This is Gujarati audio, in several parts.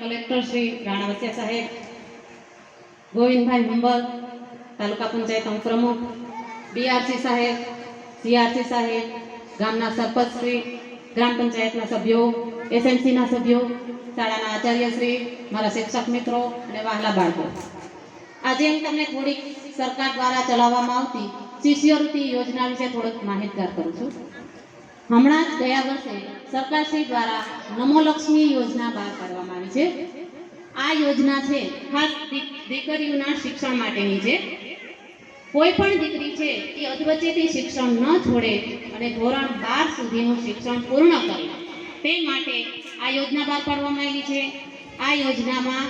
કલેક્ટર શ્રી રાણાવસિયા સાહેબ, ગોવિંદભાઈ હુંબલ તાલુકા પંચાયત પ્રમુખ બીઆરસી સાહેબ, સીઆરસી સાહેબ, ગામના સરપંચ શ્રી, ગ્રામ પંચાયતના સભ્યો, એસએમસીના સભ્યો, શાળાના આચાર્યશ્રી મારા શિક્ષક મિત્રો અને વહાલા બાળકો. આજે હું તમને થોડીક સરકાર દ્વારા ચલાવવામાં આવતી શિષ્યવૃત્તિ યોજના વિશે થોડોક માહિતગાર કરું છું. હમણાં જ ગયા વર્ષે સરકારશ્રી દ્વારા નમો લક્ષ્મી યોજના બહાર પાડવામાં આવી છે. આ યોજના છે, ખાસ દીક- દીકરીઓના શિક્ષણ માટેની છે. કોઈ પણ દીકરી છે, એ અધવચ્ચેથી શિક્ષણ ન છોડે અને ધોરણ બાર સુધીનું શિક્ષણ પૂર્ણ કરે. તે માટે આ યોજના બહાર પાડવામાં આવી છે. આ યોજનામાં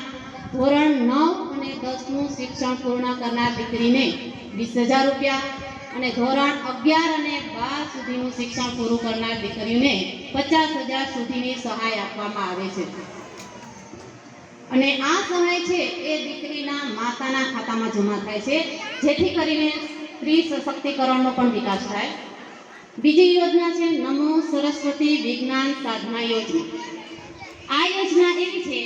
ધોરણ નવ અને દસનું શિક્ષણ પૂર્ણ કરનાર દીકરીને વીસ હજાર રૂપિયા અને ધોરણ અગિયાર અને બાર સુધીનું શિક્ષણ પૂરું કરનાર દીકરીઓને પચાસ હજાર સુધીની સહાય આપવામાં આવે છે. અને આ સહાય છે એ દીકરીના માતાના ખાતામાં જમા થાય છે, જેથી કરીને સ્ત્રી સશક્તિકરણનો પણ વિકાસ થાય. બીજી યોજના છે નમો સરસ્વતી વિજ્ઞાન સાધના યોજના. આ યોજના એવી છે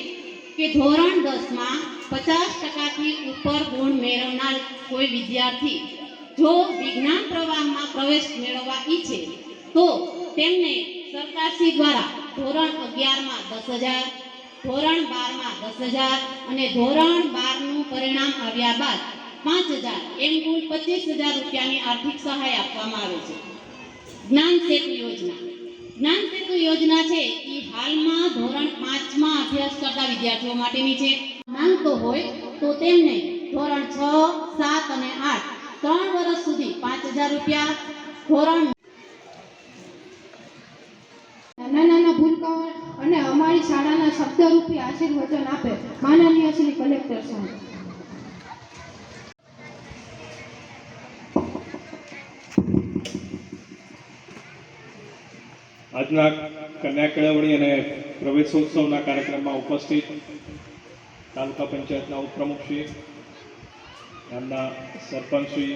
કે ધોરણ દસમાં પચાસ ટકાથી ઉપર ગુણ મેળવનાર કોઈ વિદ્યાર્થી જો વિજ્ઞાન પ્રવાહમાં પ્રવેશ મેળવવા ઈચ્છે, તો તેમને સરકારશ્રી દ્વારા ધોરણ અગિયારમાં દસ હજાર, ધોરણ બારમાં દસ હજાર અને ધોરણ બારનું પરિણામ આવ્યા બાદ પાંચ હજાર, એમ કુલ પચીસ હજાર રૂપિયાની આર્થિક સહાય આપવામાં આવે છે. જ્ઞાન સેતુ યોજના. જ્ઞાન સેતુ યોજના છે એ હાલમાં ધોરણ પાંચમાં અભ્યાસ કરતા વિદ્યાર્થીઓ માટેની છે. માંગતો હોય તો તેમને ધોરણ છ, સાત અને આઠ ત્રણ વર્ષ સુધી પાંચ હજાર રૂપિયા ધોરણ નાના નાના ભૂલકાઓ અને અમારી શાળાના શબ્દરૂપી આશીર્વચન આપે માનનીય શ્રી કલેક્ટર સાહેબ. આજના કન્યા કેળવણી અને પ્રવેશોત્સવના કાર્યક્રમમાં ઉપસ્થિત તાલુકા પંચાયતના ઉપપ્રમુખશ્રી ગામના સરપંચશ્રી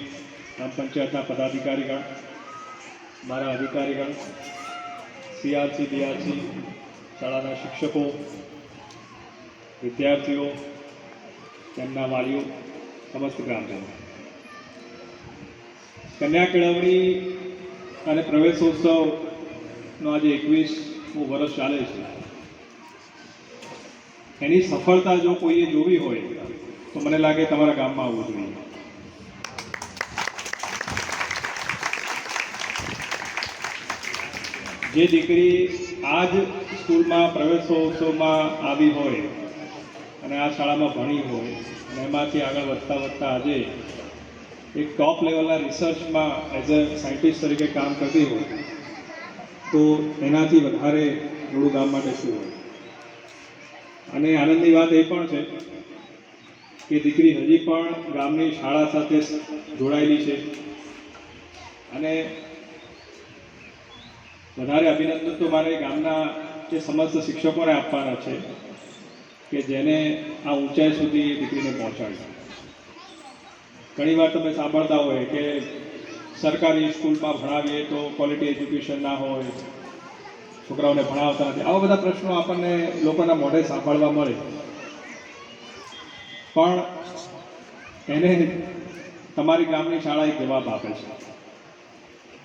ગ્રામ પંચાયતના પદાધિકારીગણ, મારા અધિકારીગણ, સીઆરસી બીઆરસી શાળાના શિક્ષકો, વિદ્યાર્થીઓ, તેમના વાલીઓ, સમસ્ત ગ્રામજનો. કન્યા કેળવણી અને પ્રવેશોત્સવનો આજે એકવીસમું વર્ષ ચાલે છે. એની સફળતા જો કોઈએ જોવી હોય તો મને લાગે તમારા ગામમાં આવવું જોઈએ. જે દીકરી આ જ સ્કૂલમાં પ્રવેશોત્સવમાં આવી હોય અને આ શાળામાં ભણી હોય અને એમાંથી આગળ વધતા વધતા આજે એક ટોપ લેવલના રિસર્ચમાં એઝ અ સાયન્ટિસ્ટ તરીકે કામ કરતી હોય, તો એનાથી વધારે થોડું ગામ માટે શું હોય? અને આનંદની વાત એ પણ છે કે દીકરી હજી પણ ગામની શાળા સાથે જોડાયેલી છે. અને વધારે અભિનંદન તો મારે ગામના જે સમસ્ત શિક્ષકોને આપવાના છે કે જેને આ ઊંચાઈ સુધી દીકરીને પહોંચાડી ઘણીવાર તમે સાંભળતા હોય કે સરકારી સ્કૂલમાં ભણાવીએ તો ક્વોલિટી એજ્યુકેશન ના હોય, છોકરાઓને ભણાવતા નથી. આવા બધા પ્રશ્નો આપણને લોકોના મોઢે સાંભળવા મળે. પણ એને તમારી ગામની શાળાએ જવાબ આપે છે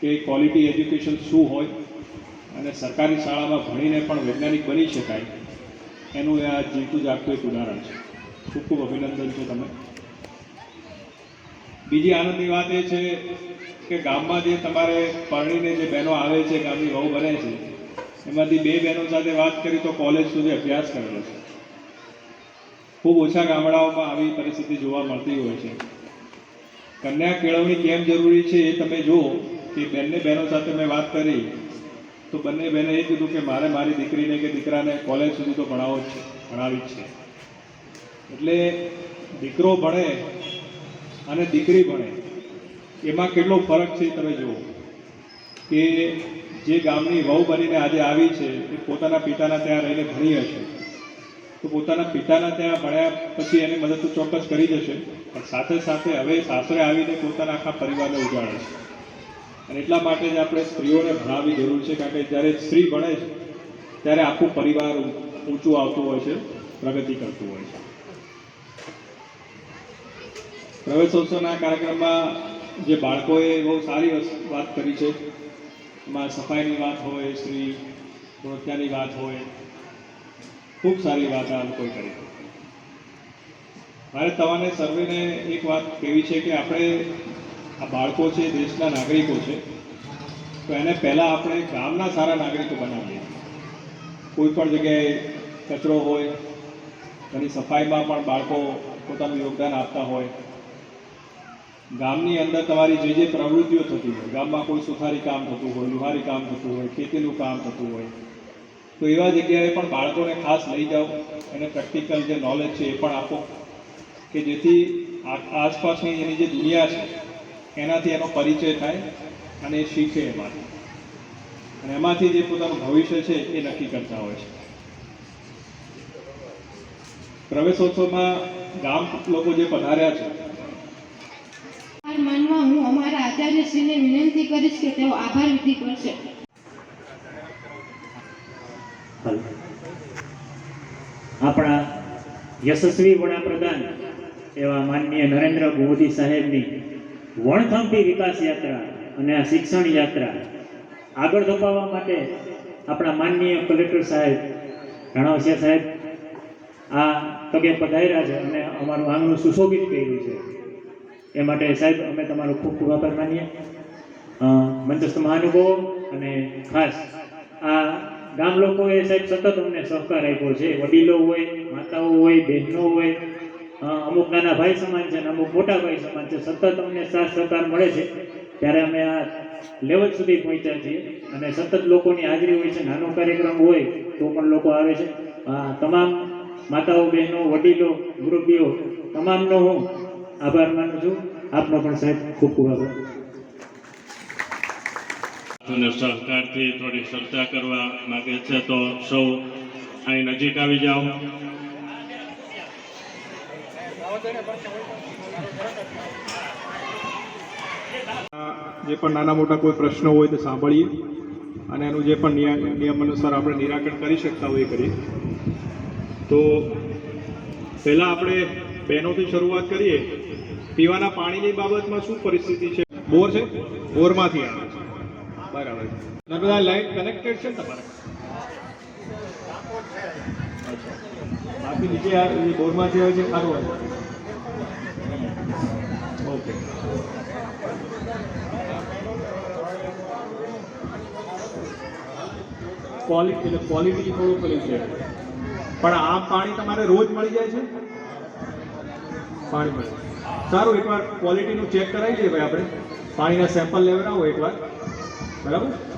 કે ક્વોલિટી એજ્યુકેશન શું હોય અને સરકારી શાળામાં ભણીને પણ વૈજ્ઞાનિક બની શકાય, એનું એ આ જીવતું જાગતું એક ઉદાહરણ છે. ખૂબ ખૂબ અભિનંદન છે તમે બીજી આનંદની વાત એ છે કે ગામમાં જે તમારે પરણીને જે બહેનો આવે છે, ગામની વહુ બને છે, એમાંથી બે બહેનો સાથે વાત કરી તો કોલેજ સુધી અભ્યાસ કરેલો છે. ખૂબ ઓછા ગામડાઓમાં આવી પરિસ્થિતિ જોવા મળતી હોય છે. કન્યા કેળવણી કેમ જરૂરી છે એ તમે જુઓ કે બંને બહેનો સાથે મેં વાત કરી, તો બંને બહેને એ કીધું કે મારે મારી દીકરીને કે દીકરાને કોલેજ સુધી તો ભણાવો જ છે, ભણાવી જ છે. એટલે દીકરો ભણે અને દીકરી ભણે, એમાં કેટલો ફરક છે તમે જુઓ કે જે ગામની વહુ બનીને આજે આવી છે, એ પોતાના પિતાના ત્યાં રહીને ભણી હશે. તો પોતાના પિતાના ત્યાં ભણ્યા પછી એને મદદ તો ચોક્કસ કરી જશે. પણ સાથે સાથે હવે સાસરે આવીને પોતાના આખા પરિવારને ઉજાડે છે. અને એટલા માટે જ આપણે સ્ત્રીઓને ભણાવવી જરૂર છે, કારણ કે જ્યારે સ્ત્રી ભણે છે, ત્યારે આખું પરિવાર ઊંચું આવતું હોય છે, પ્રગતિ કરતું હોય છે. પ્રવેશોત્સવના કાર્યક્રમમાં જે બાળકોએ બહુ સારી વાત કરી છે. એમાં સફાઈની વાત હોય સ્ત્રી નૃત્યની વાત હોય ખૂબ સારી વાત આ લોકોએ કરી મારે તમારે સર્વેને એક વાત કહેવી છે કે આપણે આ બાળકો છે, દેશના નાગરિકો છે, તો એને પહેલાં આપણે ગામના સારા નાગરિકો બનાવીએ. કોઈ પણ જગ્યાએ કચરો હોય, એની સફાઈમાં પણ બાળકો પોતાનું યોગદાન આપતા હોય. ગામની અંદર તમારી જે જે પ્રવૃત્તિઓ થતી હોય, ગામમાં કોઈ સુથારી કામ થતું હોય, લુહારી કામ થતું હોય, ખેતીનું કામ થતું હોય તો એવા જગ્યાએ પણ બાળકોને ખાસ લઈ જાઓ એને પ્રેક્ટિકલ જે નોલેજ છે એ પણ આપો. કે જેથી આસપાસની એની જે દુનિયા છે, એનાથી એનો પરિચય થાય અને એ શીખે એમાંથી. અને એમાંથી જે પોતાનું ભવિષ્ય છે એ નક્કી કરતા હોય છે. પ્રવેશોત્સવમાં ગામ લોકો જે પધાર્યા છે માનવા હું અમારા આચાર્યશ્રીને વિનંતી કરીશ કે તેઓ આભાર વિધિ કરશે. હાલો. આપણા યશસ્વી વડાપ્રધાન એવા માનનીય નરેન્દ્ર મોદી સાહેબની વણથંપી વિકાસ યાત્રા અને આ શિક્ષણ યાત્રા આગળ ધપાવવા માટે આપણા માનનીય કલેક્ટર સાહેબ રણાવસિયા સાહેબ, આ તગે પધાર્યા છે અને અમારું આંગણું સુશોભિત કર્યું છે એ માટે સાહેબ, અમે તમારો ખૂબ ખૂબ આભાર માનીએ મંચસ્થ મહાનુભાવો અને ખાસ આ ગામ લોકોએ સાહેબ સતત અમને સહકાર આપ્યો છે. વડીલો હોય, માતાઓ હોય, બહેનો હોય અમુક નાના ભાઈ સમાન છે અને અમુક મોટા ભાઈ સમાન છે. સતત અમને સાથ સહકાર મળે છે. ત્યારે અમે આ લેવલ સુધી પહોંચ્યા છીએ અને સતત લોકોની હાજરી હોય છે. નાનો કાર્યક્રમ હોય તો પણ લોકો આવે છે. તમામ માતાઓ, બહેનો, વડીલો મુરબ્બીઓ તમામનો હું આભાર માનું છું. આપનો પણ સાહેબ ખૂબ ખૂબ આભાર. અને સહકારથી થોડી ચર્ચા કરવા માગે છે, તો સૌ અહીં નજીક આવી જાઓ. જે પણ નાના મોટા કોઈ પ્રશ્નો હોય તો સાંભળીએ અને એનું જે પણ નિયમ અનુસાર આપણે નિરાકરણ કરી શકતા હોય એ કરીએ. તો પહેલાં આપણે બહેનોથી શરૂઆત કરીએ. પીવાના પાણીની બાબતમાં શું પરિસ્થિતિ છે? બોર છે? બોરમાંથી આવે. બરાબર. નર્મદા લાઈન કનેક્ટેડ છે તમારે. બાકી નીચે આ બોરમાંથી આવે છે ખારું ઓકે. ક્વોલિટી એટલે ક્વોલિટી થોડું પેલું છે. પણ આ પાણી તમારે રોજ મળી જાય છે? પાણી મળે સારું, એકવાર ક્વોલિટીનું ચેક કરાવી દઈએ ભાઈ આપણે. પાણીના સેમ્પલ લેવડાવો એકવાર. બરાબર?